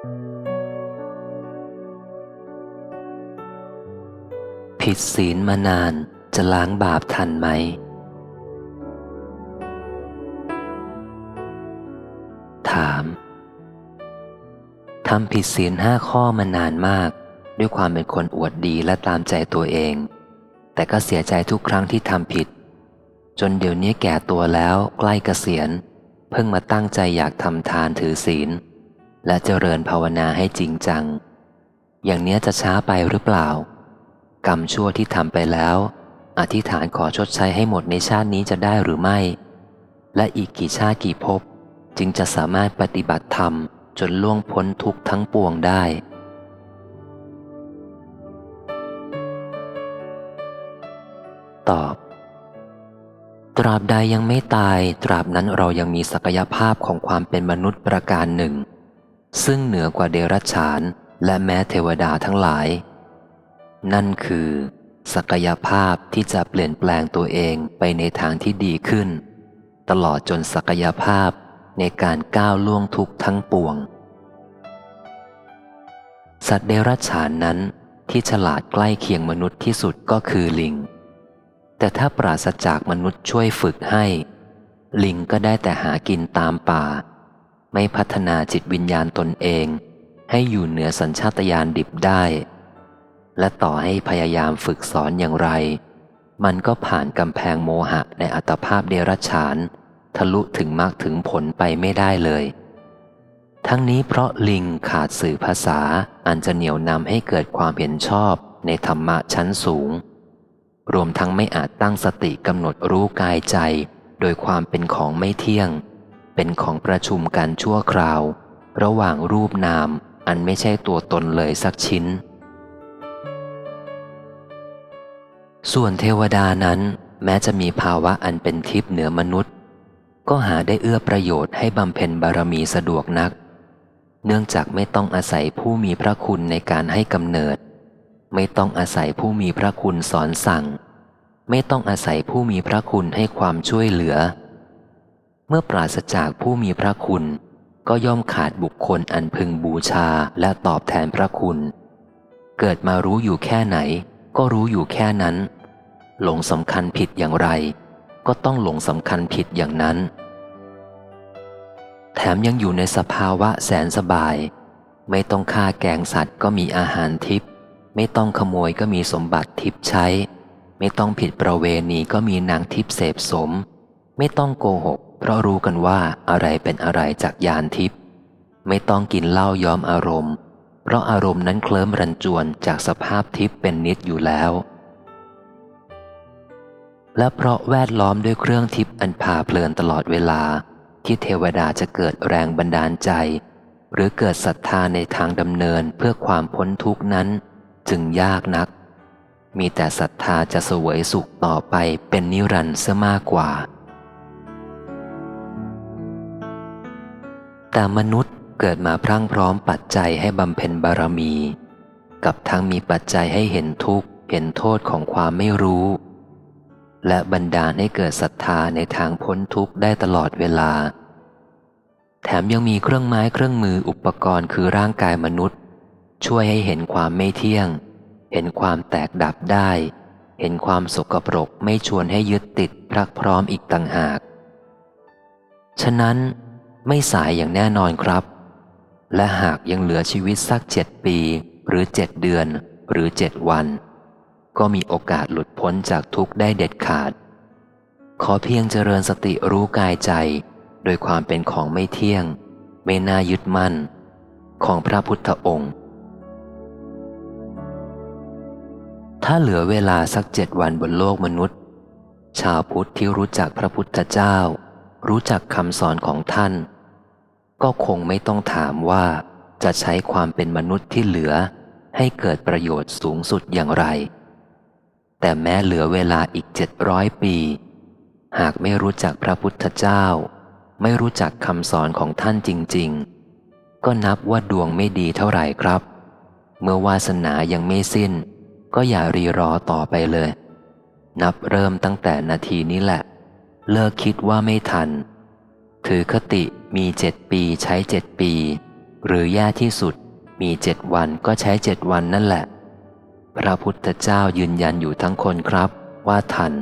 ผิดศีลมานานจะล้างบาปทันไหม ถามทำผิดศีลห้าข้อมานานมาก ด้วยความเป็นคนอวดดีและตามใจตัวเอง แต่ก็เสียใจทุกครั้งที่ทำผิด จนเดี๋ยวนี้แก่ตัวแล้วใกล้เกษียณ เพิ่งมาตั้งใจอยากทำทานถือศีล และเจริญภาวนาให้จริงจัง อย่างเนี้ยจะช้าไปหรือเปล่า กรรมชั่วที่ทำไปแล้ว อธิษฐานขอชดใช้ให้หมดในชาตินี้จะได้หรือไม่ และอีกกี่ชาติกี่ภพจึงจะสามารถปฏิบัติธรรมจนล่วงพ้นทุกทั้งปวงได้ ตอบ ตราบใดยังไม่ตาย ตราบนั้นเรายังมีศักยภาพของความเป็นมนุษย์ประการหนึ่ง ซึ่งเหนือกว่าเดรัจฉานและแม้เทวดาทั้งหลาย นั่นคือ ศักยภาพที่จะเปลี่ยนแปลงตัวเองไปในทางที่ดีขึ้น ตลอดจนศักยภาพในการก้าวล่วงทุกทั้งปวง สัตว์เดรัจฉานนั้นที่ฉลาดใกล้เคียงมนุษย์ที่สุดก็คือลิง แต่ถ้าปราศจากมนุษย์ช่วยฝึกให้ ลิงก็ได้แต่หากินตามป่า ไม่พัฒนาจิตวิญญาณตนเอง ให้อยู่เหนือสัญชาตญาณดิบได้ และต่อให้พยายามฝึกสอนอย่างไร มันก็ผ่านกำแพงโมหะในอัตภาพเดรัจฉาน ทะลุถึงมรรคถึงผลไปไม่ได้เลย ทั้งนี้เพราะลิงขาดสื่อภาษาอันจะเหนี่ยวนำให้เกิดความเห็นชอบในธรรมะชั้นสูง รวมทั้งไม่อาจตั้งสติกำหนดรู้กายใจ โดยความเป็นของไม่เที่ยง เป็นของประชุมกันชั่วคราว ระหว่างรูปนามอันไม่ใช่ตัวตนเลยสักชิ้น ส่วนเทวดานั้น แม้จะมีภาวะอันเป็นทิพย์เหนือมนุษย์ ก็หาได้เอื้อประโยชน์ให้บำเพ็ญบารมีสะดวกนัก เนื่องจากไม่ต้องอาศัยผู้มีพระคุณในการให้กำเนิด ไม่ต้องอาศัยผู้มีพระคุณสอนสั่ง ไม่ต้องอาศัยผู้มีพระคุณให้ความช่วยเหลือ เมื่อปราศจากผู้มีพระคุณ ก็ย่อมขาดบุคคลอันพึงบูชาและตอบแทนพระคุณ เกิดมารู้อยู่แค่ไหน ก็รู้อยู่แค่นั้น หลงสำคัญผิดอย่างไร ก็ต้องหลงสำคัญผิดอย่างนั้น แถมยังอยู่ในสภาวะแสนสบาย ไม่ต้องฆ่าแกงสัตว์ก็มีอาหารทิพย์ไม่ต้องขโมยก็มีสมบัติทิพย์ใช้ ไม่ต้องผิดประเวณีก็มีนางทิพย์เสพสม ไม่ต้องโกหก เพราะรู้กันว่าอะไรเป็นอะไรจากยานทิพย์ไม่ต้องกินเหล้าย้อมอารมณ์ เพราะอารมณ์นั้นเคลิ้มรันจวนจากสภาพทิพย์เป็นนิดอยู่แล้ว และเพราะแวดล้อมด้วยเครื่องทิพย์อันพาเพลินตลอดเวลา ที่เทวดาจะเกิดแรงบันดาลใจ หรือเกิดศรัทธาในทางดำเนินเพื่อความพ้นทุกนั้น จึงยากนัก มีแต่ศรัทธาจะสวยสุขต่อไปเป็นนิรันดร์เสียมากกว่า แต่มนุษย์เกิดมาพรั่งพร้อมปัจจัยให้บำเพ็ญบารมี กับทั้งมีปัจจัยให้เห็นทุกข์ เห็นโทษของความไม่รู้ และบันดาลให้เกิดศรัทธาในทางพ้นทุกข์ได้ตลอดเวลา แถมยังมีเครื่องไม้เครื่องมืออุปกรณ์คือร่างกายมนุษย์ ช่วยให้เห็นความไม่เที่ยง เห็นความแตกดับได้ เห็นความสกปรกไม่ชวนให้ยึดติดพรักพร้อมอีกต่างหาก ฉะนั้น ไม่สายอย่างแน่นอนครับ และหากยังเหลือชีวิตสักเจ็ดปี หรือเจ็ดเดือน หรือเจ็ดวัน ก็มีโอกาสหลุดพ้นจากทุกข์ได้เด็ดขาด ขอเพียงเจริญสติรู้กายใจ โดยความเป็นของไม่เที่ยง ไม่น่ายึดมั่น ของพระพุทธองค์ ถ้าเหลือเวลาสักเจ็ดวันบนโลกมนุษย์ ชาวพุทธที่รู้จักพระพุทธเจ้า รู้จักคำสอนของท่าน ก็คงไม่ต้องถามว่าจะใช้ความเป็นมนุษย์ที่เหลือให้เกิดประโยชน์สูงสุดอย่างไร แต่แม้เหลือเวลาอีกเจ็ดร้อยปี หากไม่รู้จักพระพุทธเจ้า ไม่รู้จักคำสอนของท่านจริง ๆ ก็นับว่าดวงไม่ดีเท่าไหร่ครับ เมื่อวาสนายังไม่สิ้น ก็อย่ารีรอต่อไปเลย นับเริ่มตั้งแต่นาทีนี้แหละ เลิกคิดว่าไม่ทัน ถือคติมีเจ็ดปีใช้เจ็ดปี หรือแย่ที่สุดมีเจ็ดวันก็ใช้เจ็ดวันนั่นแหละ พระพุทธเจ้ายืนยันอยู่ทั้งคนครับว่าทัน